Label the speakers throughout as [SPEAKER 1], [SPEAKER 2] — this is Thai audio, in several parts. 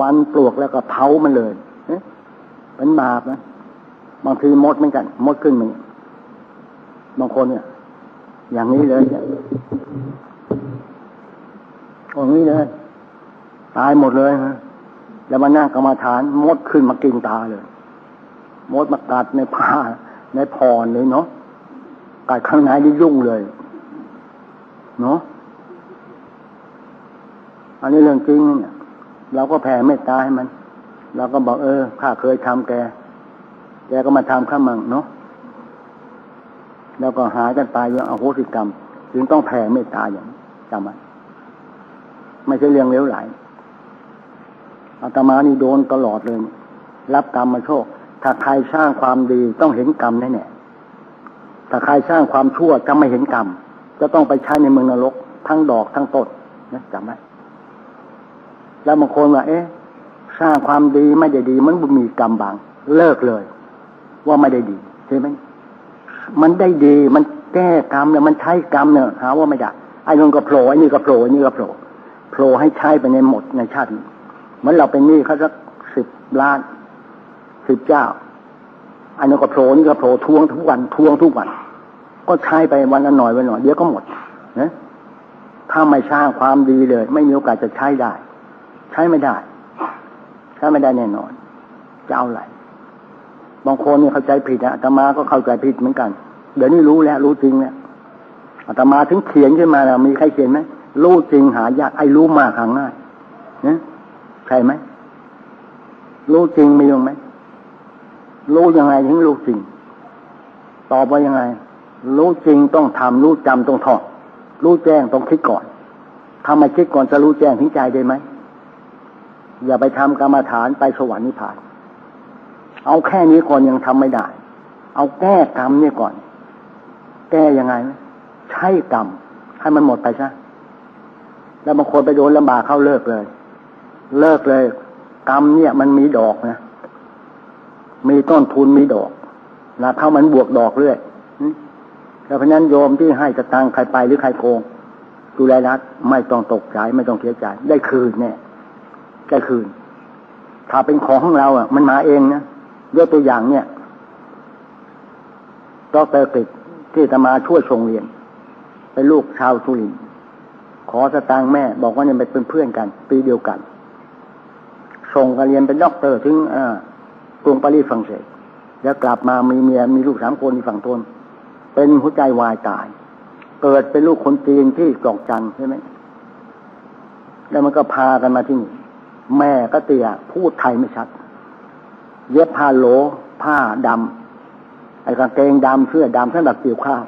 [SPEAKER 1] วันปลวกแล้วก็เผามันเลยเป็นบาปนะบางทีมดเหมือนกัน มดขึ้นมาเนี่ยบางคนเนี่ย อย่างนี้เลยเนี่ยอย่างนี้เลย ตายหมดเลยฮะแล้วมานั่งกรรมาฐาน มดขึ้นมากินตาเลย มดมากัดในผ้า ในพรเลยเนาะกัดข้างในนี่ยุ่งเลย เนาะอันนี้เรื่องจริงเนี่ย เราก็แผ่เมตตาให้มัน เราก็บอกเออข้าเคยทำแก แกก็มาทำข้ามั่งเนาะแล้วก็หากันตายอย่างอโหสิกรรมจึงต้องแผ่เมตตาอย่างจำไว้ไม่ใช่เรื่องเลี้ยวไหลอาตมานี่โดนตลอดเลย รับกรรมมาโชค ถ้าใครสร้างความดีต้องเห็นกรรมแน่ๆถ้าใครสร้างความชั่วจะไม่เห็นกรรม จะต้องไปใช้ในเมืองนรก ทั้งดอกทั้งต้นนะจำไว้ แล้วบางคนว่าเอ๊ะสร้างความดีไม่ได้ดี มันมีกรรมบาง เลิกเลย ว่าไม่ได้ดีใช่ไหมมันได้ดีมันแก้กรรมเนี่ยมันใช้กรรมเนี่ยหาว่าไม่ได้ไอ้นนก็โผล่ไอ้นี่ก็โผล่ไอ้นี่ก็โผล่โผล่ให้ใช้ไปในหมดในชาติเหมือนเราเป็นหนี้เขาสักสิบล้านสิบเจ้าไอันนี้ก็โผล่นี่ก็โผล่ทวงทุกวันทวงทุกวัน ก็ใช้ไปวันละหน่อยวันหน่อยเดี๋ยวก็หมดนะถ้าไม่สร้างความดีเลย ไม่มีโอกาสจะใช้ได้ ช้ไม่ได้ใช้ไม่ได้แน่นอนจะเอาอะไรบางคนเนี่ยเข้าใจผิดนะอาตมาก็เข้าใจผิดเหมือนกัน เดี๋ยวนี้รู้แล้ว รู้จริงแล้วอาตมาถึงเขียนขึ้นมาแล้วมีใครเขียนไหมรู้จริงหายากไอ้รู้มากหาง่ายนะใช่ไหมรู้จริงมียังไหมรู้ยังไงถึงรู้จริงตอบว่ายังไง รู้จริงต้องทำรู้จำต้องท่องรู้แจ้งต้องคิดก่อนทำไมคิดก่อนจะรู้แจ้งถึงใจได้ไหม อย่าไปทำกรรมฐานไปสวรรค์นิพพาน เอาแค่นี้ก่อนยังทำไม่ได้ เอาแก้กรรมเนี่ยก่อน แก้ยังไง ใช้กรรมให้มันหมดไปซะแล้วบางคนไปโดนลำบากเข้าเลิกเลย เลิกเลย กรรมเนี่ย มันมีดอกนะมีต้นทุนมีดอกนะเข้ามันบวกดอกเรื่อยแล้วเพราะนั้นโยมที่ให้จะตังใครไปหรือใครโกงดูแลรัฐไม่ต้องตกใจไม่ต้องเสียใจได้คืนเนี่ย ได้คืน ถ้าเป็นของของเราอะ มันมาเองนะยกตัวอย่างเนี่ยดรติดที่จะมาช่วยส่งเรียน เป็นลูกชาวสุรินขอสตางค์แม่ บอกว่าเนี่ยเป็นเพื่อนกัน ปีเดียวกัน ส่งกันเรียนเป็นด็อกเตอร์ถึงกรุงปารีสฝรั่งเศสแล้วกลับมามีเมียมีลูกสามคนที่ฝั่งทนเป็นหัวใจวายตาย เกิดเป็นลูกคนจีนที่กอกจันใช่ไหมแล้วมันก็พากันมาที่นี่ แม่ก็เตี่ยพูดไทยไม่ชัด เย็บผ้าโหล ผ้าดำไอ้กางเกงดำเสื้อดำสำหรับเกี่ยวข้าว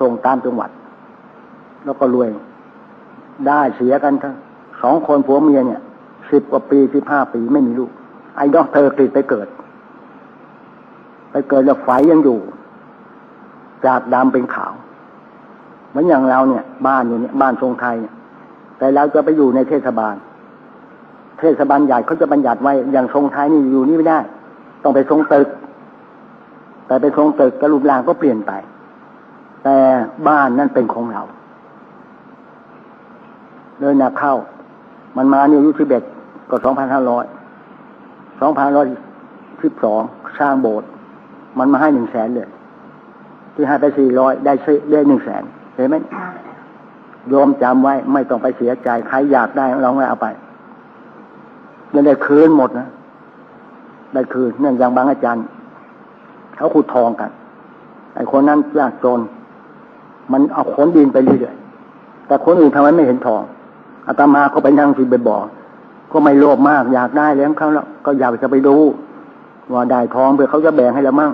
[SPEAKER 1] ส่งตามจังหวัด แล้วก็รวย ได้เสียกันทั้งสองคนผัวเมียเนี่ยสิบกว่าปีสิบห้าปีไม่มีลูก ไอ้ด็อกเตอกรีดไปเกิด ไปเกิดแล้วไฟยังอยู่ จากดำเป็นขาว เหมือนอย่างเราเนี่ย บ้านอยู่เนี่ยบ้านทรงไทยแต่เราจะไปอยู่ในเทศบาล เทศบาลใหญ่เขาจะบัญญัติไว้อย่างทรงไทยนี่อยู่นี่ไม่ได้ ต้องไปทรงตึก แต่ไปทรงตึกกระลุมรางก็เปลี่ยนไป แต่บ้านนั่นเป็นของเราเดินนาเข้า มันมาเนี่ยอายุสิบเอ็ดก็สองพันห้าร้อยสองพันร้อยสิบสองสร้างโบสถ์มันมาให้หนึ่งแสนเลย ที่ให้ไปสี่ร้อยได้ได้หนึ่งแสนเห็นไหมโยมจำไว้ไม่ต้องไปเสียใจ ใครอยากได้ลองเอาไป แล้วได้คืนหมดนะได้คืนเนี่ยอย่างบางอาจารย์เขาขุดทองกัน ไอ้คนนั้นยากจน มันเอาขนดินไปเรื่อยๆแต่คนอื่นทำไมไม่เห็นทองอาตมาก็ไปนั่งที่ไปบอกก็ไม่โลภมากอยากได้แล้วเขาแล้วก็อยากจะไปดูว่าได้ทองเพื่อเขาจะแบ่งให้เรามั่ง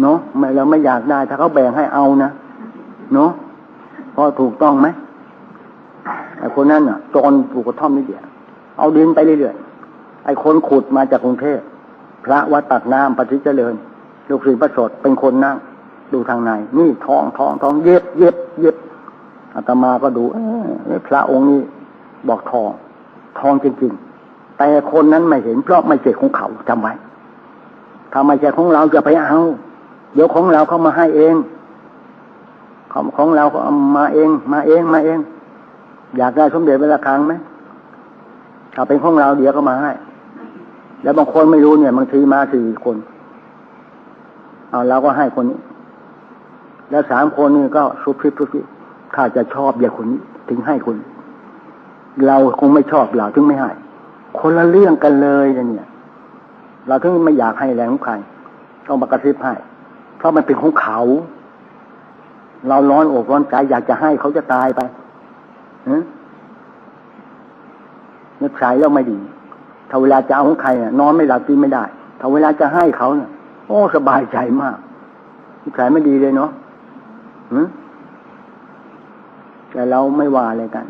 [SPEAKER 1] เนาะไม่เราไม่อยากได้ ถ้าเขาแบ่งให้เอานะเนาะพอถูกต้องไหมไอ้คนนั้นอะจนปลูกกระท่อมนิดเดียว เอาดินไปเรื่อยๆไอ้คนขุดมาจากกรุงเทพพระวัดตักน้ำปฏิเจริญ ลูกศิษย์พระสดเป็นคนนั่ง ดูทางในนี่ทองทองทองเย็บเย็บเย็บอาตมาก็ดูเออพระองค์นี้บอกทอง ทองจริงๆ แต่คนนั้นไม่เห็นเพราะไม่ใช่ของเขาจำไว้ถ้าไม่ใช่ของเราจะไปเอา เดี๋ยวของเราเขามาให้เองของของเราก็เอามาเอง มาเองมาเอง อยากได้สมเด็จเวลาครั้งไหม ถ้าเป็นของเราเดี๋ยวก็มาให้ แล้วบางคนไม่รู้เนี่ยบางทีมาสี่คน เอาเราก็ให้คนนี้ แล้วสามคนนี่ก็ซุบซิบซุบซิบถ้าจะชอบอย่างคนนี้ถึงให้คน เราคงไม่ชอบเราถึงไม่ให้ คนละเรื่องกันเลยนะเนี่ย เราถึงไม่อยากให้แรงของใครต้องมากระซิบให้ เพราะมันเป็นของเขา เราร้อนอกร้อนใจอยากจะให้เขาจะตายไปอื นึกใส่แล้วไม่ดีถ้าเวลาจะเอาของใครนอนไม่หลับกินไม่ได้ถ้าเวลาจะให้เขาเนี่ยโอ้สบายใจมากนิสัยไม่ดีเลยเนาะแต่เราไม่ว่าอะไรกัน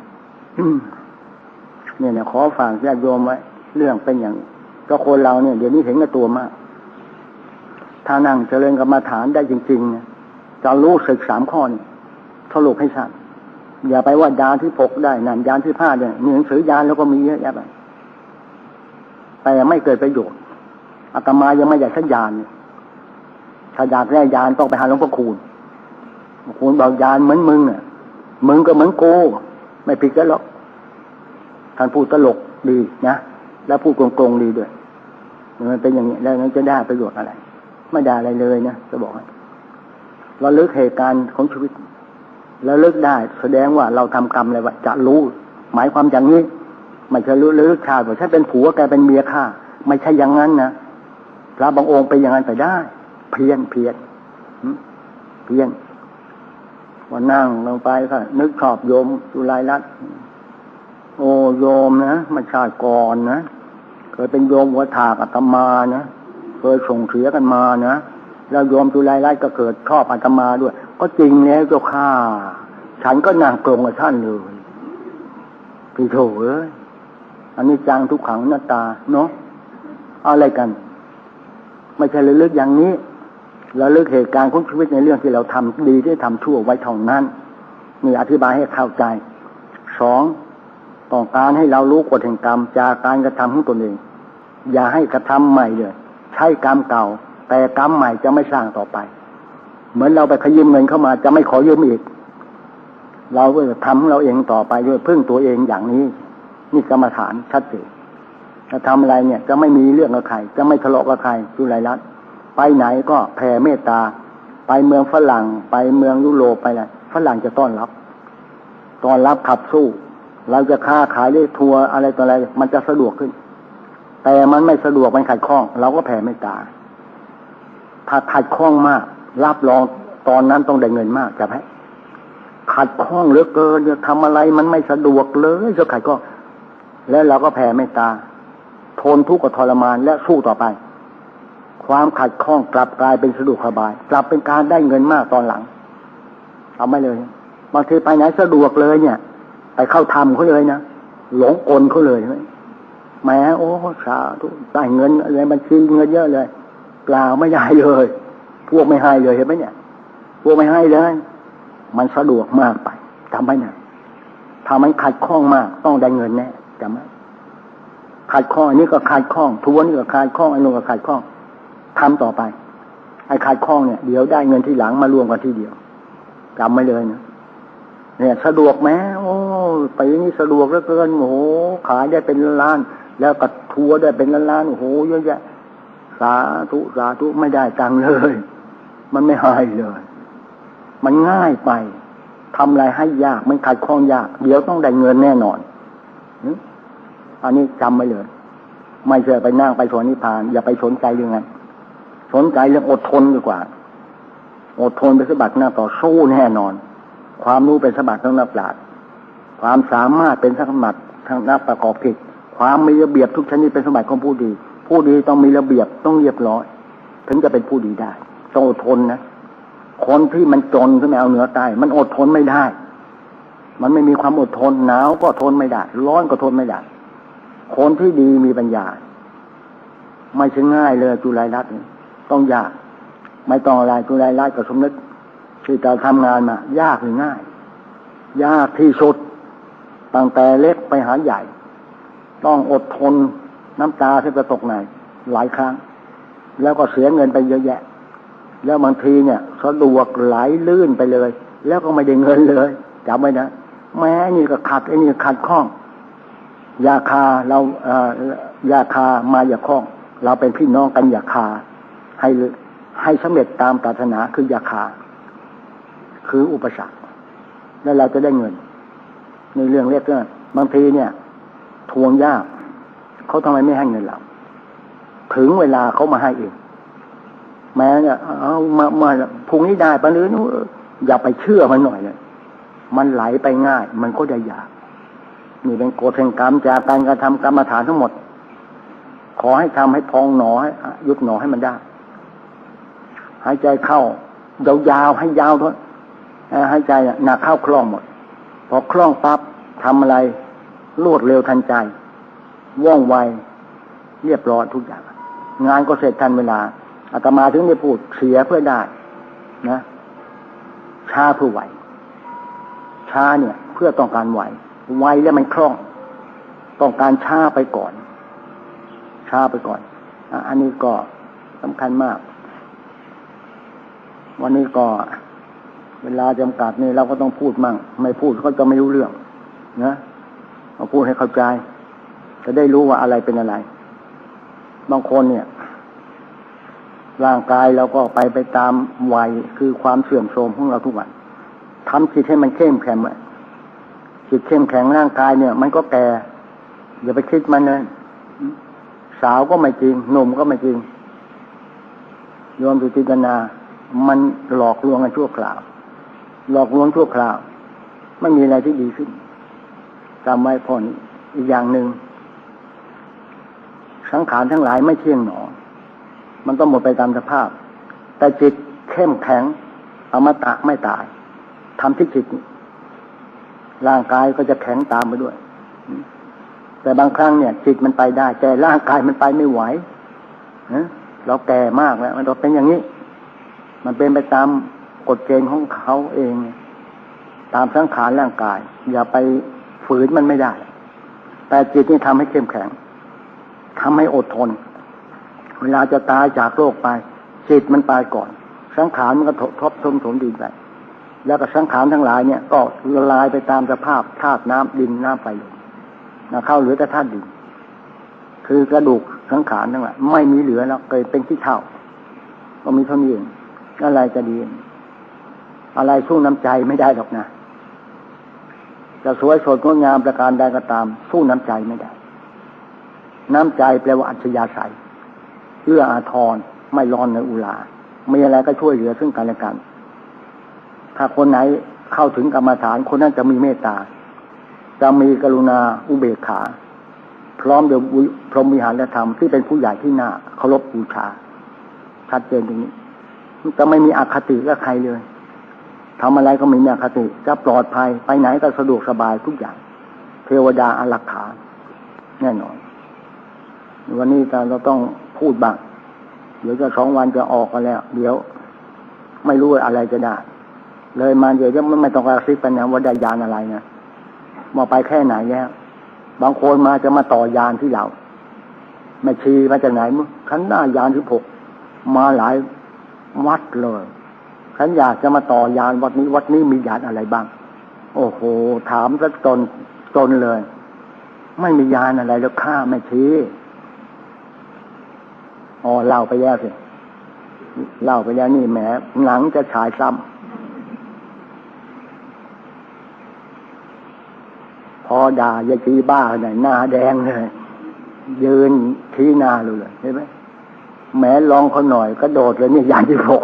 [SPEAKER 1] เนี่ยเนี่ยขอฝากญาติโยมไว้เรื่องเป็นอย่างก็คนเราเนี่ย เดี๋ยวนี้เห็นกับตัวมาก ถ้านั่งเจริญกรรมาฐานได้จริงๆเนี่ยจะรู้สึกสามข้อนี่สรุปให้ชัด อย่าไปว่ายานที่พกได้นั่นยานที่ผ้าเนี่ยมีหนังสือยานแล้วก็มีเยอะแยะไปแต่ไม่เกิดประโยชน์อาตมายังไม่อยากสัญญาณถ้าอยากได้ยานต้องไปหาหลวงพ่อคูณคูณบอกยานเหมือนมึงอะมึงก็เหมือนโกไม่ผิดกันหรอกท่านพูดตลกดีนะแล้วพูดโกงๆดีด้วยมันเป็นอย่างนี้แล้วนั้นจะได้ประโยชน์อะไร ไม่ได้อะไรเลยนะจะบอกเราเลือกเหตุการณ์ของชีวิต แล้วเลิกได้ แสดงว่าเราทำกรรมอะไรวะจะรู้ หมายความอย่างนี้ ไม่ใช่รู้เลิกชาติว่าฉันเป็นผัวแกเป็นเมียข้าไม่ใช่อย่างนั้นนะพระบางองค์ไปอย่างนั้นไปได้ เพียนเพียนเพียนวันนั่งลงไปก็นึกชอบโยมจุลายรัตโอ้โยมนะมาชาติก่อนนะเคยเป็นโยมหัวถากอาตมานะเคยส่งเสียกันมานะแล้วโยมจุลายรัตก็เกิดชอบอาตมาด้วย ก็จริงแล้วเจ้าข้าฉันก็นั่งกลงกับท่านเลยพี่โถเอ้ยอันนี้จังทุกขังหน้าตาเนาะอะไรกัน ไม่ใช่ระลึกอย่างนี้ระลึกเหตุการณ์ของชีวิตในเรื่องที่เราทำดีที่ทำชั่วไว้เท่านั้นนี่อธิบายให้เข้าใจสองต้องการให้เรารู้กฎแห่งกรรม จากการกระทำของตนเอง อย่าให้กระทำใหม่เลย ใช้กรรมเก่า แต่กรรมใหม่จะไม่สร้างต่อไป เหมือนเราไปขยืมเงินเข้ามา จะไม่ขอยืมอีก เราก็จะทำเราเองต่อไปด้วยพึ่งตัวเองอย่างนี้ นี่กรรมฐานชัดเจนจะทำอะไรเนี่ย จะไม่มีเรื่องกับใครจะไม่ทะเลาะกับใครจุไรรัตไปไหนก็แผ่เมตตา ไปเมืองฝรั่ง ไปเมืองยุโรปไปอะไรฝรั่งจะต้อนรับต้อนรับขับสู้ เราจะค้าขายได้ทัวร์อะไรต่ออะไร มันจะสะดวกขึ้น แต่มันไม่สะดวกมันขัดข้อง เราก็แผ่เมตตาถ้าขัดข้องมาก รับรองตอนนั้นต้องได้เงินมากจะไหมขัดข้องเหลือเกินจะทำอะไรมันไม่สะดวกเลยจะขัดข้องแล้วเราก็แผ่เมตตา ทนทุกข์กับทรมานและสู้ต่อไป ความขัดข้องกลับกลายเป็นสะดวกสบาย กลับเป็นการได้เงินมากตอนหลังเอาไม่เลยบางทีไปไหนสะดวกเลยเนี่ย ไปเข้าทำเขาเลยนะหลงกลเขาเลยไหมแม้โอ้สาธุได้เงินอะไรบัญชีเงินเยอะเลยเปล่าไม่ได้เลย พวกไม่ให้เลยเห็นไหมเนี่ย พวกไม่ให้เลย มันสะดวกมากไปจำไว้นะถ้ามันขัดข้องมาก ต้องได้เงินแน่จำไหมขาดข้องอันนี้ก็ขาดข้องทัวนี่ก็ขาดข้องอ้นู่นก็ขาดข้องทำต่อไปไอ้ขาดข้องเนี่ยเดี๋ยวได้เงินที่หลังมารวมกันที่เดียวจำไม่เลยนะเนี่ยสะดวกไหมโอ้ไปนี่สะดวกเหลือเกินโอ้โหขายได้เป็นล้าน แล้วก็ทัวร์ได้เป็นล้านล้านโอ้โหเยอะแยะสาธุสาธุไม่ได้ตังเลย มันไม่หายเลย มันง่ายไปทำอะไรให้ยากมันขาดข้องยาก เดี๋ยวต้องได้เงินแน่นอนอันนี้จำไว้เลย ไม่เชื่อไปนั่งไปสวนนิพพาน อย่าไปสนใจเรื่องนั้นสนใจเรื่องอดทนดีกว่า อดทนเป็นสมบัติหน้าต่อสู้แน่นอน ความรู้เป็นสมบัติทั้งนักปราชญ์ความสามารถเป็นสมบัติทั้งนักประกอบกิจความมีระเบียบทุกชนิดเป็นสมบัติของผู้ดี ผู้ดีต้องมีระเบียบต้องเรียบร้อย ถึงจะเป็นผู้ดีได้ ต้องอดทนนะคนที่มันจนขึ้นมาเอาเหนือใต้มันอดทนไม่ได้ มันไม่มีความอดทนหนาวก็ทนไม่ได้ ร้อนก็ทนไม่ได้ คนที่ดีมีปัญญา ไม่ใช่ง่ายเลยจุลายรัตน์ต้องยาก ไม่ต้องอะไรจุลายรัตน์กับสมนึกที่เราทำงานมายากหรือง่าย ยากที่สุดตั้งแต่เล็กไปหาใหญ่ ต้องอดทนน้ำตาที่จะตกในหลายครั้ง แล้วก็เสียเงินไปเยอะแยะ แล้วบางทีเนี่ยสะดวกไหลลื่นไปเลย แล้วก็ไม่ได้เงินเลยจำไว้นะแม้นี่ก็ขัดไอ้นี่ขัดข้อง ยาคาเราเอ่อยาคามาอย่าคล้อง เราเป็นพี่น้องกันอย่าคา ให้ให้สำเร็จตามปรารถนาคือยาคา คืออุปสรรคแล้วเราจะได้เงิน ในเรื่องเล็กเรื่องบางทีเนี่ย ทวงยากเขาทำไมไม่ให้เงินเราถึงเวลาเขามาให้เอง แม้เนี่ยเอามามาพรุ่งนี้ได้ปะหรืออย่าไปเชื่อมันหน่อยเลยมันไหลไปง่าย มันก็ได้ยากนี่เป็นกฎแห่งกรรมจากการกระทำกรรมฐานทั้งหมด ขอให้ทำให้พองหนอให้ยุบหนอให้มันได้หายใจเข้ายาวๆให้ยาวด้วยหายใจหนักเข้าคล่องหมด พอคล่องปั๊บทำอะไรรวดเร็วทันใจว่องไว เรียบร้อยทุกอย่าง งานก็เสร็จทันเวลา อาตมาถึงได้พูดเสียเพื่อได้ นะช้าเพื่อไหวช้าเนี่ย เพื่อต้องการไหวไวแล้วมันคล่อง ต้องการช้าไปก่อน ช้าไปก่อนอันนี้ก็สำคัญมาก วันนี้ก็เวลาจำกัดนี่เราก็ต้องพูดมั่ง ไม่พูดก็จะไม่รู้เรื่อง นะเอาพูดให้เข้าใจ จะได้รู้ว่าอะไรเป็นอะไร บางคนเนี่ย ร่างกายเราก็ไปไปตามวัยคือความเสื่อมโทรมของเราทุกวันทำจิตให้มันเข้มแข็งไว้จิตเข้มแข็งร่างกายเนี่ย มันก็แก่อย่าไปคิดมันเลยสาวก็ไม่จริงหนุ่มก็ไม่จริงโยมสุจิตนา มันหลอกลวงกันชั่วคราว หลอกลวงชั่วคราว ไม่มีอะไรที่ดีขึ้นจำไว้พอนี้อีกอย่างหนึ่งสังขารทั้งหลายไม่เที่ยงหนอ มันต้องหมดไปตามสภาพ แต่จิตเข้มแข็งอมตะไม่ตายทำที่จิต ร่างกายก็จะแข็งตามไปด้วย แต่บางครั้งเนี่ย จิตมันไปได้ แต่ร่างกายมันไปไม่ไหวเราแก่มากแล้ว มันเป็นอย่างนี้ มันเป็นไปตามกฎเกณฑ์ของเขาเอง ตามสังขารร่างกาย อย่าไปฝืนมันไม่ได้ แต่จิตนี่ทำให้เข้มแข็งทำให้อดทน เวลาจะตายจากโลกไปจิตมันตายก่อน สังขารมันก็ทบทมถมดินไปแล้วก็สังขารทั้งหลายเนี่ยก็ละลายไปตามสภาพธาตุน้ำดินน้ำไฟลมนะเข้าเหลือแต่ธาตุดิน คือกระดูกสังขารทั้งหลายไม่มีเหลือแล้วเคยเป็นที่เท่า ก็มีเท่านี้เองอะไรจะดี อะไรสู้น้ำใจไม่ได้หรอกนะจะสวยสดงดงามประการใดก็ตาม สู้น้ำใจไม่ได้ น้ำใจแปลว่าอัจฉริยะใส เอื้ออาทรไม่ร้อนในอุลามีอะไรก็ช่วยเหลือซึ่งกันและกัน ถ้าคนไหนเข้าถึงกรรมฐานคนนั้นจะมีเมตตา จะมีกรุณาอุเบกขา พร้อมเดียวพรหมวิหารธรรมที่เป็นผู้ใหญ่ที่น่าเคารพบูชาชัดเจนตรงนี้จะไม่มีอคติกับใครเลยทำอะไรก็ไม่มีอคติ จะปลอดภัยไปไหนก็สะดวกสบายทุกอย่าง เทวดาอารักขา แน่นอน วันนี้เราต้อง พูดบ้างเดี๋ยวจะสองวันจะออกกันแล้ว เดี๋ยวไม่รู้อะไรจะได้ เลยมาเดี๋ยวจะไม่ต้องกระซิบกันนะว่าได้ยานอะไรนะมาไปแค่ไหนแล้วบางคนมาจะมาต่อยานที่เราไม่ชีมาจากไหนมั้งขันหน้ายานที่หกมาหลายวัดเลยฉันอยากจะมาต่อยานวัดนี้วัดนี้มียานอะไรบ้าง โอ้โห ถามซะจนจนเลย ไม่มียานอะไรแล้วข้าไม่ชี้ อ๋อเล่าไปแล้วสิเล่าไปแล้วนี่แหมหนังจะฉายซ้ำพอด่ายาจีบ้าหน่อยหน้าแดงเลยยืนทีหน้าเลยเห็นไหมแม้ลองเขาหน่อยก็โดดเลยเนี่ยยานที่หก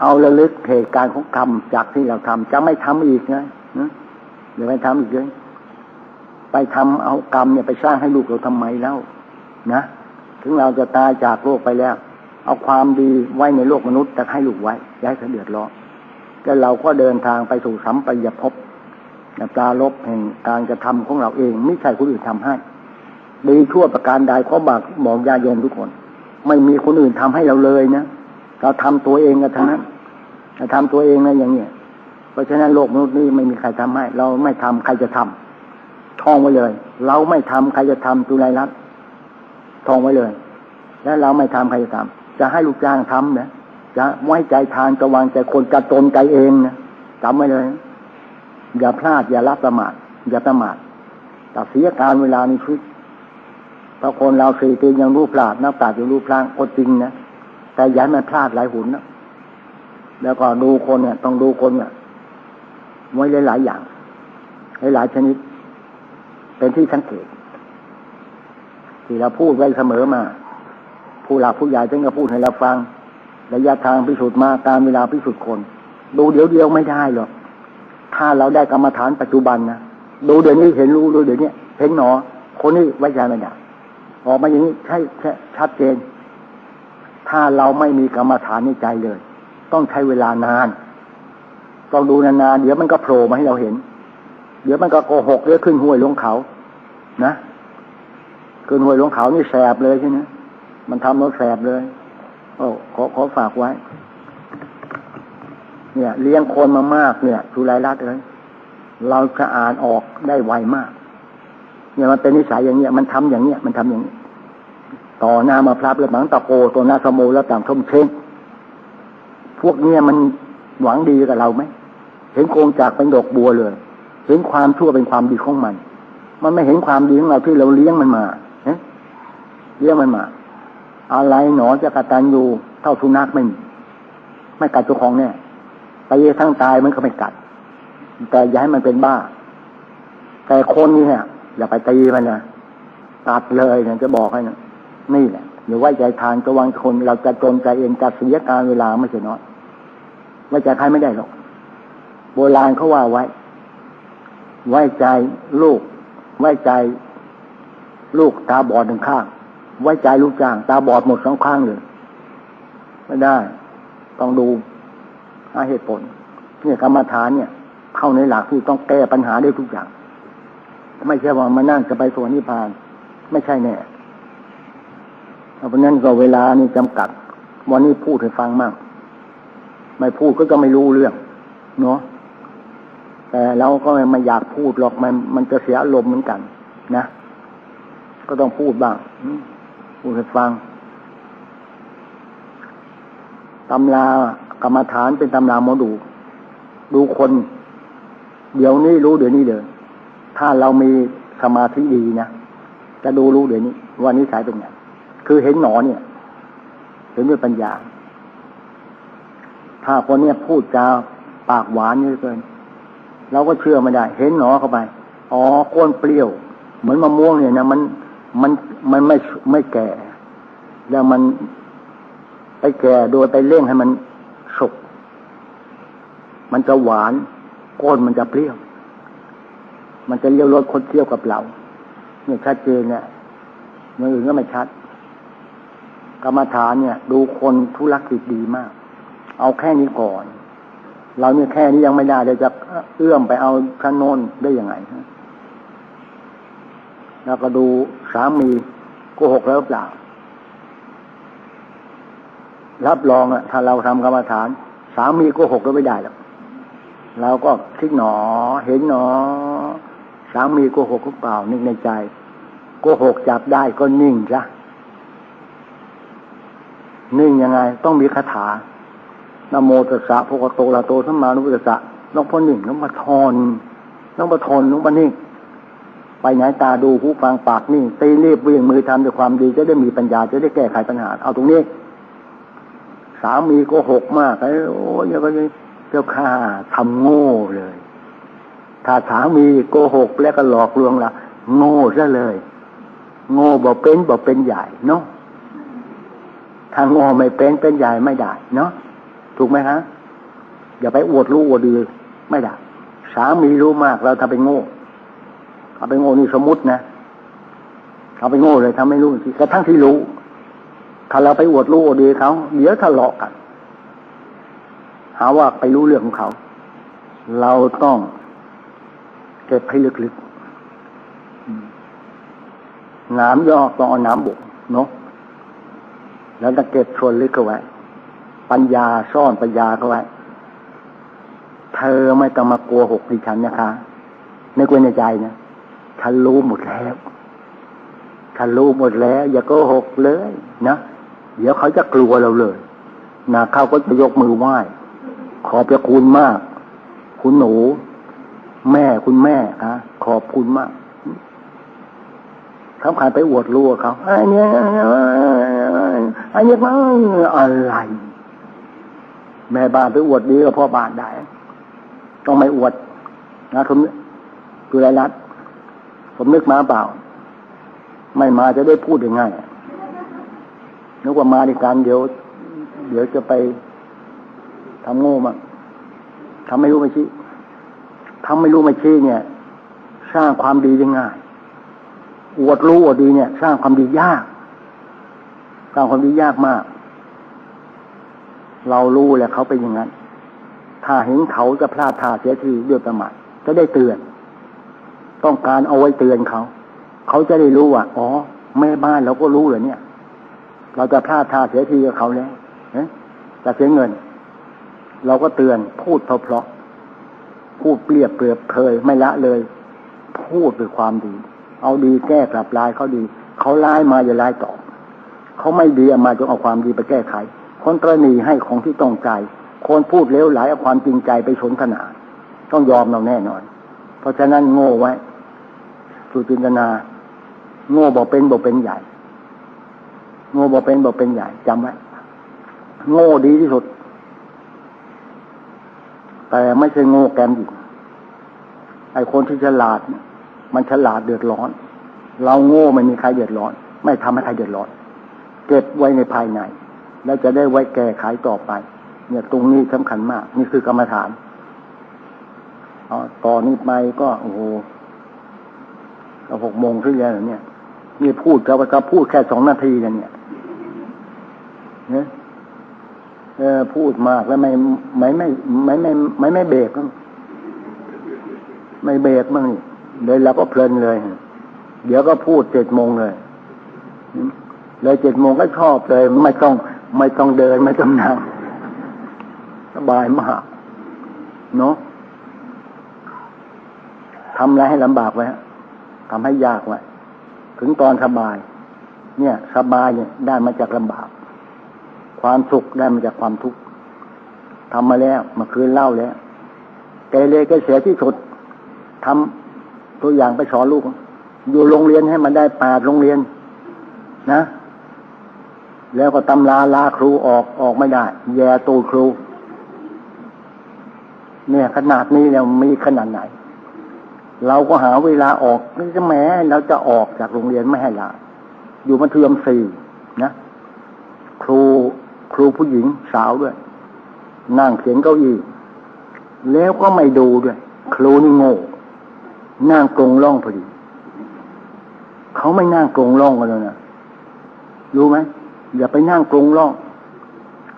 [SPEAKER 1] เอาระลึกเหตุการณ์ของกรรมจากที่เราทำจะไม่ทำอีกนะเดี๋ยวไม่ทำอีกเลยไปทำเอากรรมเนี่ยไปสร้างให้ลูกเราทำไมแล้ว นะ ถึงเราจะตายจากโลกไปแล้ว เอาความดีไว้ในโลกมนุษย์แต่ให้ลูกไว้ย้ายเขาเดือดร้อนแล้วเราก็เดินทางไปสู่สัมปยภพปลาลบแห่งการกระทำของเราเองไม่ใช่คนอื่นทำให้ดีทั่วประการใดก็บอกบอกญาโยมทุกคน ไม่มีคนอื่นทำให้เราเลยนะเราทำตัวเองกันทั้งนั้นเราทำตัวเองนะอย่างเนี้ยเพราะฉะนั้นโลกมนุษย์นี้ไม่มีใครทำให้ เราไม่ทำใครจะทำท่องไว้เลย เราไม่ทำใครจะทำจุไรรัตน์ ท่องไว้เลย แล้วเราไม่ทำใครจะทำจะให้ลูกจ้างทำนะจะไว้ใจทานจะวางใจคนจะตนใจเองนะจำไว้เลย อย่าพลาดอย่ารับประมาทอย่าประมาทตัดเสียการเวลาในชีวิตถ้าคนเราสี่ปียังรู้พลาดนักปราชญ์ยังรู้พลาดก็จริงนะแต่ย้ายมันพลาดหลายหุนนะแล้วก็ดูคนเนี่ย ต้องดูคนเนี่ยไว้หลายๆอย่างหลายๆชนิด เป็นที่สังเกต ที่เราพูดไว้เสมอมา ผู้หลักผู้ใหญ่ท่านก็พูดให้เราฟังระยะทางพิสูจน์มาการเวลาพิสูจน์คน ดูเดี๋ยวเดียวไม่ได้หรอกถ้าเราได้กรรมฐานปัจจุบันนะดูเดี๋ยวนี้เห็นรู้ดูเดี๋ยวนี้เห็นหนอ คนนี้ไว้ใจไม่ได้ออกมาอย่างนี้ใช่ช่ชัดเจน ถ้าเราไม่มีกรรมฐานในใจเลย ต้องใช้เวลานานต้องดูนานๆเดี๋ยวมันก็โผล่มาให้เราเห็น เดี๋ยวมันก็โกหกเดี๋ยวขึ้นห้วยลงเขา นะ ขึ้นห้วยลงเขานี่แสบเลยใช่ไหมมันทำรถแสบเลยโอ้ขอขอฝากไว้ เนี่ย เลี้ยงคนมามากเนี่ยสุไรรัตเลยเราจะอ่านออกได้ไวมาก เนี่ยมันเป็นนิสัยอย่างเงี้ย มันทำอย่างเงี้ย มันทำอย่างนี้ ต่อหน้ามาพลับแล้วหลังตะโกตัวหน้าสมูแล้วต่างทมเชงพวกเนี้ยมันหวังดีกับเราไหมเห็นโกงจากเป็นดอกบัวเลย เห็นความชั่วเป็นความดีของมัน มันไม่เห็นความดีของเราที่เราเลี้ยงมันมา เลี้ยงมันมา อะไรหนอจะกระตันอยู่เท่าสุนัขไม่มีไม่กัดเจ้าของเนี่ยไปทั้งตายมันก็ไม่กัด แต่อย่าให้มันเป็นบ้า แต่คนนี่เนี่ยอย่าไปตีมันนะตัดเลยเนี่ยจะบอกให้นะนี่แหละอย่าไว้ใจทานกระวังคน เราจะจนใจเองจะเสียการเวลาไม่ใช่น้อยไว้ใจใครไม่ได้หรอก โบราณเขาว่าไว้ ไว้ใจลูก ไว้ใจ ลูกตาบอดหนึ่งข้าง ไว้ใจลูกจ้าง ตาบอดหมดสองข้างเลย ไม่ได้ ต้องดูหาเหตุผล เนี่ยกรรมฐานเนี่ย เข้าในหลักที่ต้องแก้ปัญหาได้ทุกอย่าง ไม่ใช่ว่ามานั่งจะไปสวนนิพพาน ไม่ใช่แน่เพราะนั้นก็เวลานี่จำกัด วันนี้พูดให้ฟังมาก ไม่พูดก็จะไม่รู้เรื่อง เนาะแต่เราก็ไม่อยากพูดหรอกมันมันจะเสียอารมณ์เหมือนกัน นะ ก็ต้องพูดบ้าง พูดให้ฟังตำรากรรมฐานเป็นตำราหมอดู ดูคน เดี๋ยวนี้รู้เดี๋ยวนี้เลยถ้าเรามีสมาธิดีนะจะดูรู้เดี๋ยวนี้ว่านิสัยเป็นไงคือเห็นหนอเนี่ย เห็นด้วยปัญญา ถ้าคนเนี้ยพูดจาปากหวานเยอะเกินเราก็เชื่อไม่ได้ เห็นหนอเข้าไป อ๋อก้นเปรี้ยว เหมือนมะม่วงเนี่ยนะมัน มันมันไม่ไม่แก่ แล้วมันไปแก่โดยไปเร่งให้มันสุก มันจะหวานก้นมันจะเปรี้ยว มันจะเลี้ยวรสคนเที่ยวกับเราเนี่ยชัดเจนเนี่ยเมื่ออื่นก็ไม่ชัด กรรมฐานเนี่ย ดูคนธุรกิจดีมาก เอาแค่นี้ก่อน เราเนี่ยแค่นี้ยังไม่ได้เราจะเอื้อมไปเอาชั้นโน้นได้ยังไง แล้วก็ดูสามีโกหกแล้วเปล่า รับรองอะถ้าเราทำกรรมฐาน สามีโกหกก็ไม่ได้หรอกเราก็คิดหนอ เห็นหนอ สามีโกหกหรือเปล่านึกในใจโกหกจับได้ก็นิ่งจ้ะนิ่งยังไง ต้องมีคาถานโมตัสสะพกโตละโตสัมมานุปัสสะน้องพ่อหนึ่งน้องมาทอนน้องมาทนน้องมานิ่ง ไปไหนตาดูหูฟังปากนิ่งตีรีบเวียงมือทำด้วยความดีจะได้มีปัญญาจะได้แก้ไขปัญหา เอาตรงนี้ สามีโกหกมากไอ้โอ้ยยังก็เจ้าข้าทำโง่เลย ถ้าสามีโกหกแล้วก็หลอกลวงละโง่ซะเลย โง่บอกเป็นบอกเป็นใหญ่เนาะถ้าโง่ไม่เป็นเป็นใหญ่ไม่ได้เนาะถูกไหมฮะอย่าไปอวดรู้อวดดีไม่ได้สามีรู้มากเราทำเป็นโง่ เอาไปโง่นี่สมมตินะเอาไปโง่เลยทำไม่รู้สิกระทั่งที่รู้ ถ้าเราไปอวดรู้อวดดีเขาเดี๋ยวทะเลาะกัน หาว่าไปรู้เรื่องของเขา เราต้องเก็บให้ลึกๆน้ำยอกต้องเอาน้ำบุกเนาะแล้วต้องเก็บส่วนลึกเอาไว้ ปัญญาซ่อนปัญญาเขาไว้ เธอไม่ต้องมากลัวหกดิฉันนะคะในกวนในใจนะ ฉันรู้หมดแล้วฉันรู้หมดแล้ว อย่าโกหกเลยนะเดี๋ยวเขาจะกลัวเราเลยนะเขาก็จะยกมือไหว้ขอบพระคุณมาก คุณหนู แม่คุณแม่คะขอบคุณมากเขาขายไปอวดรู้กับเขาไอ้เนี่ยไอ้เนี่ยมันอะไร แม่บ้านไปอวดดีกับพ่อบ้านได้ ต้องไม่อวดนะคุณคือไรรัด ผมนึกมาเปล่า ไม่มาจะได้พูดยังไงนึกว่ามาในการเดี๋ยว เดี๋ยวจะไปทำโง่มาทำไม่รู้ไม่ชี้ทำไม่รู้ไม่ชี้เนี่ย สร้างความดียังง่ายอวดรู้อวดดีเนี่ย สร้างความดียาก สร้างความดียากมาก เรารู้แหละเขาเป็นอย่างนั้น ถ้าเห็นเขาจะพลาดท่าเสียทีด้วยประมาทจะได้เตือน ต้องการเอาไว้เตือนเขา เขาจะได้รู้ว่า อ๋อ แม่บ้านเราก็รู้เหรอเนี่ย เราจะพลาดท่าเสียทีกับเขาแล้วจะเสียเงิน เราก็เตือนพูดเพราะๆพูดเปรียบเปรียบเคยไม่ละเลย พูดด้วยความดี เอาดีแก้กลับลายเขาดี เขาร้ายมาอย่าร้ายตอบเขาไม่ดีมาจงเอาความดีไปแก้ไข คนตรณีให้ของที่ต้องใจคนพูดเลวไหลเอาความจริงใจไปชนขนาด ต้องยอมเราแน่นอน เพราะฉะนั้นโง่ไว้ สุจินตนา โง่บอกเป็นบอกเป็นใหญ่ โง่บอกเป็นบอกเป็นใหญ่จำไว้โง่ดีที่สุด แต่ไม่ใช่โง่แกมหญิงไอ้คนที่ฉลาด มันฉลาดเดือดร้อน เราโง่ไม่มีใครเดือดร้อน ไม่ทำให้ใครเดือดร้อน เก็บไว้ในภายใน แล้วจะได้ไว้แก้ไขต่อไป เนี่ยตรงนี้สำคัญมาก นี่คือกรรมฐานอ๋อต่อนนี้ไปก็โอ้โห เราหกโมงขึ้นแล้วเนี่ยนี่พูดกับกับพูดแค่สองนาทีกันเนี่ยเนี่ยเออพูดมากแล้วไม่ไม่ไม่ไม่ไม่ไม่ไม่เบรกไม่เบรกมั่งนี่เลยเราก็เพลินเลย เดี๋ยวก็พูดเจ็ดโมงเลย เลยเจ็ดโมงก็ชอบเลย ไม่ต้อง ไม่ต้องเดินไม่ต้องนั่งสบายมากเนาะทำอะไรให้ลำบากไว้ ทำให้ยากไว้ถึงตอนสบาย เนี่ยสบายเนี่ยได้มาจากลำบาก ความสุขได้มาจากความทุกข์ทำมาแล้วมาคืนเล่าแล้วเกเรเกเสียที่สุดทำตัวอย่างไปสอนลูก อยู่โรงเรียนให้มันได้แปดโรงเรียน นะ แล้วก็ตำราลาครูออกออกไม่ได้ แย่ตูครู เนี่ยขนาดนี้แล้วมีขนาดไหน เราก็หาเวลาออกนี่จะแม้เราจะออกจากโรงเรียนไม่ให้ลาอยู่มัธยมสี่นะครูครูผู้หญิงสาวด้วย นั่งเขียนเก้าอี้แล้วก็ไม่ดูด้วย ครูนี่โง่นั่งกรงล่องพอดี เขาไม่นั่งกรงล่องกันเลยนะรู้ไหมอย่าไปนั่งกรงล่อง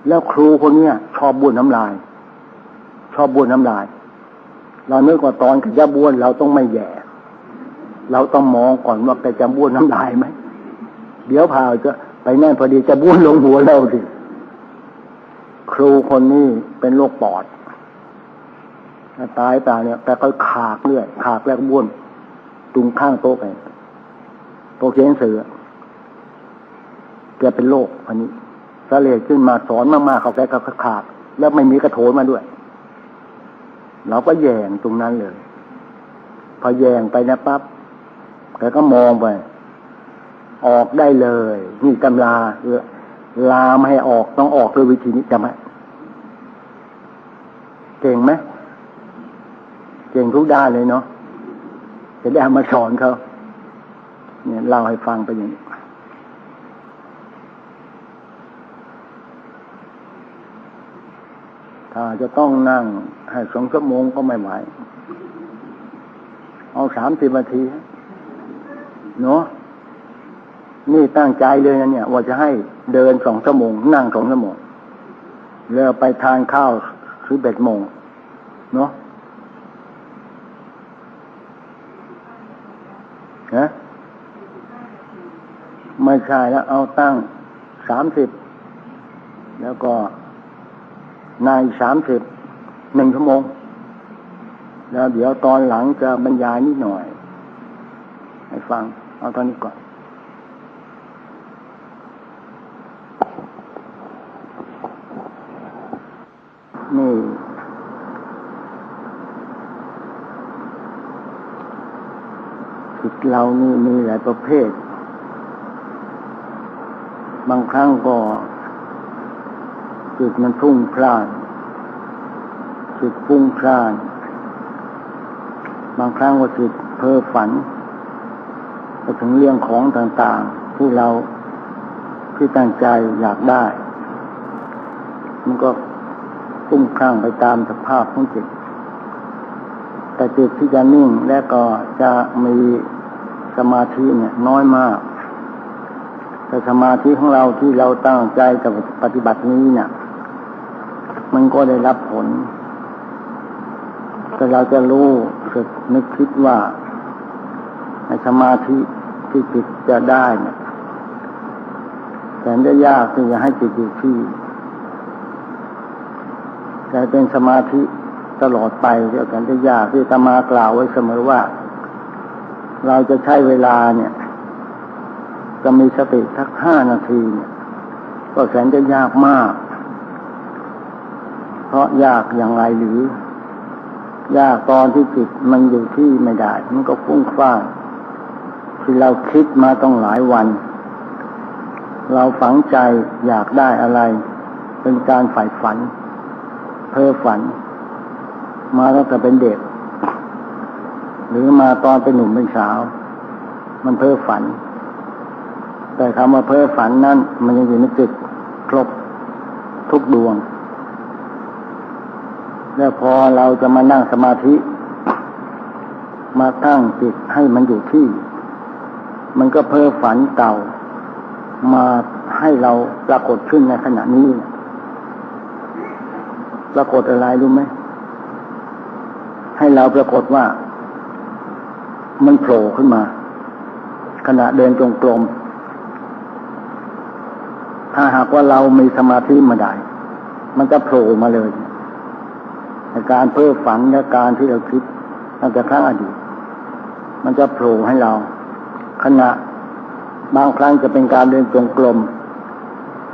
[SPEAKER 1] แล้วครูคนเนี้ยชอบบ้วนน้ำลาย ชอบบ้วนน้ำลาย เราเนื่อกว่าตอนขจะบ้วนเราต้องไม่แย่ เราต้องมองก่อนว่าแกจะบ้วนน้ำลายไหม เดี๋ยวพาจะไปแน่พอดีจะบ้วนลงหัวเราสิครูคนนี้เป็นโรคปอดตายตาเนี่ยแต่ก็ขากเรื่อยขากแล้วบ้วนตุงข้างโต๊ะไปโต๊ะเขียนหนังสือแกเป็นโรคอันนี้สะเลขึ้นมาสอนมากๆเขาแกก็ขาดแล้วไม่มีกระโถนมาด้วย เราก็แยงตรงนั้นเลย พอแยงไปนะปั๊บแกก็มองไป ออกได้เลยนี่ตำราลาไม่ให้ออกต้องออกด้วยวิธีนี้จำไหมเก่งไหมเก่งทุกด้านเลยเนาะจะได้มาสอนเขาเนี่ยเล่าให้ฟังไปอย่างนี้ถ้าจะต้องนั่ง ให้สองชั่วโมงก็ไม่ไหว เอาสามสิบนาที เนาะนี่ตั้งใจเลยนะเนี่ย ว่าจะให้เดินสองชั่วโมง นั่งสองชั่วโมงแล้วไปทานข้าวคือเบ็ดโมง เนาะฮะไม่ใช่แล้ว เอาตั้งสามสิบ แล้วก็นายสามสิบ หนึ่งชั่วโมง แล้วเดี๋ยวตอนหลังจะบรรยายนิดหน่อย ให้ฟัง เอาตอนนี้ก่อนนี่จิตเรานี่มีหลายประเภท บางครั้งก็จิตมันพุ่งพลาน จิตพุ่งพล่าน บางครั้งก็จิตเพ้อฝันไปถึงเรื่องของต่างๆ ที่เราที่ตั้งใจอยากได้ มันก็พุ่งคลั่งไปตามสภาพของจิต แต่จิตที่จะนิ่งและก็จะมีสมาธิเนี่ยน้อยมาก แต่สมาธิของเราที่เราตั้งใจกับปฏิบัตินี้เนี่ย มันก็ได้รับผล แต่เราจะรู้สึกนึกคิดว่าในสมาธิที่จิตจะได้เนี่ยแต่จะยากที่จะให้จิตอยู่ที่แต่เป็นสมาธิตลอดไปเดียวกันจะยากที่ตมากล่าวไว้เสมอว่า เราจะใช้เวลาเนี่ย จะมีสติสักห้านาทีเนี่ย ก็แสนจะยากมาก เพราะยากอย่างไรหรือ ยากตอนที่จิตมันอยู่ที่ไม่ได้ มันก็ฟุ้งฟ้านที่เราคิดมาต้องหลายวัน เราฝังใจอยากได้อะไร เป็นการใฝ่ฝัน เพ้อฝัน มาตั้งแต่เป็นเด็ก หรือมาตอนเป็นหนุ่มเป็นสาว มันเพ้อฝัน แต่คำว่าเพ้อฝันนั้น มันยังอยู่ในจิตครบทุกดวง แล้วพอเราจะมานั่งสมาธิ มาตั้งจิตให้มันอยู่ที่ มันก็เพ้อฝันเก่า มาให้เราปรากฏขึ้นในขณะนี้ ปรากฏอะไรรู้ไหม ให้เราปรากฏว่า มันโผล่ขึ้นมา ขณะเดินจงกรมถ้าหากว่าเรามีสมาธิมาได้ มันจะโผล่มาเลย การเพ้อฝันและการที่เราคิดตั้งแต่ครั้งอดีต มันจะโผล่ให้เรา ขณะบางครั้งจะเป็นการเดินจงกรม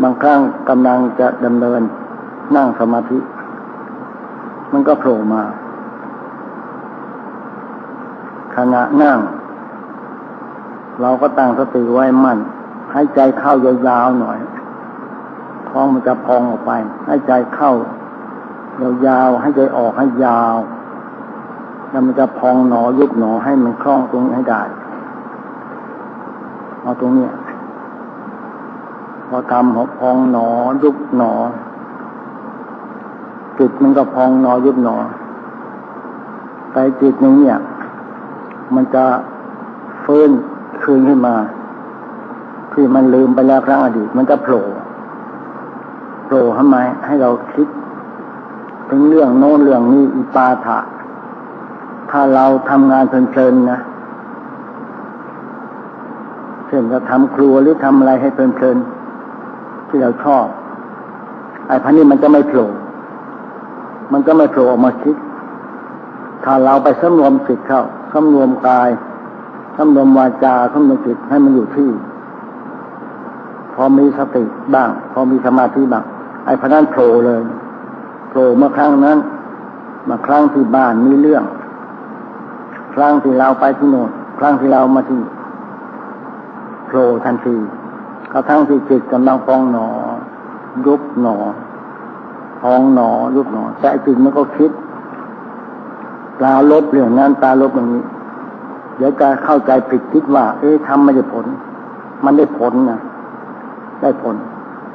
[SPEAKER 1] บางครั้งกำลังจะดำเนินนั่งสมาธิ มันก็โผล่มา ขณะนั่ง เราก็ตั้งสติไว้มั่นให้ใจเข้ายาวๆหน่อยท้องมันจะพองออกไป ให้ใจเข้า ยาวๆให้ใจออกให้ยาว แล้วมันจะพองหนอยุบหนอให้มันคล่องตรงนี้ให้ได้เอาตรงเนี้ยพอทำหพองหนอยุบหนอจิตมันก็พองหนอยุบหนอแต่จิตนึงเนี่ย มันจะเฟื้นคืนขึ้นมา ที่มันลืมไปแล้วครั้งอดีต มันจะโผล่โผล่ทำไมให้เราคิด ถึงเรื่องโน้นเรื่องนี้อิปาถะ ถ้าเราทำงานเพลินๆนะเช่นจะทำครัวหรือทำอะไรให้เพลินๆที่เราชอบ ไอ้พันนี้มันจะไม่โผล่มันก็ไม่โผล่ออกมาคิด ถ้าเราไปสำรวมจิตเข้าสำรวมกายสำรวมวาจาสำรวมจิตให้มันอยู่ที่ พอมีสติบ้าง พอมีสมาธิบ้าง ไอ้พนันโผล่เลย ผล่เมื่อครั้งนั้น มาครั้งที่บ้านมีเรื่อง ครั้งที่เราไปที่โน่นครั้งที่เรามาที่โผล่ทันทีกระทั่งที่จิตกำลังพองหนอ ยุบหนอพองหนอ ยุบหนอ แต่จิตมันก็คิดตาลบเรื่องนั้นตาลบอย่างนี้ เดี๋ยวจะเข้าใจผิดคิดว่า เอ๊ะทำไม่ได้ผล มันได้ผลนะได้ผล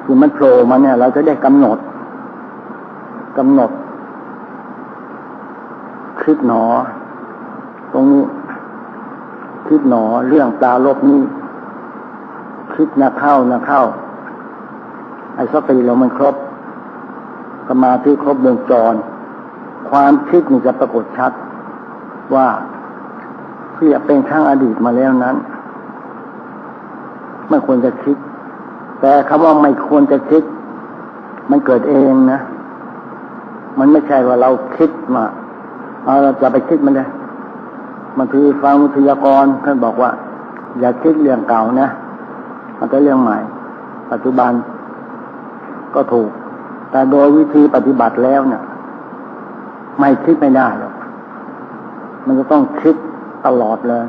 [SPEAKER 1] คือมันโผล่มาเนี่ย เราจะได้กำหนด กำหนดคิดหนอ ตรงนี้คิดหนอเรื่องตาลบนี้คิดนะเข้านะเข้า ไอ้สติเรามันครบสมาธิครบวงจร ความคิดนี่จะปรากฏชัด ว่าที่เป็นข้างอดีตมาแล้วนั้น ไม่ควรจะคิด แต่คำว่าไม่ควรจะคิด มันเกิดเองนะ มันไม่ใช่ว่าเราคิดมาเอาเราจะไปคิดมันเลยบางทีฟังวิทยากรท่านบอกว่า อย่าคิดเรื่องเก่านะมันจะเรื่องใหม่ ปัจจุบันก็ถูก แต่โดยวิธีปฏิบัติแล้วเนี่ยไม่คิดไม่ได้หรอกมันจะต้องคิดตลอดเลย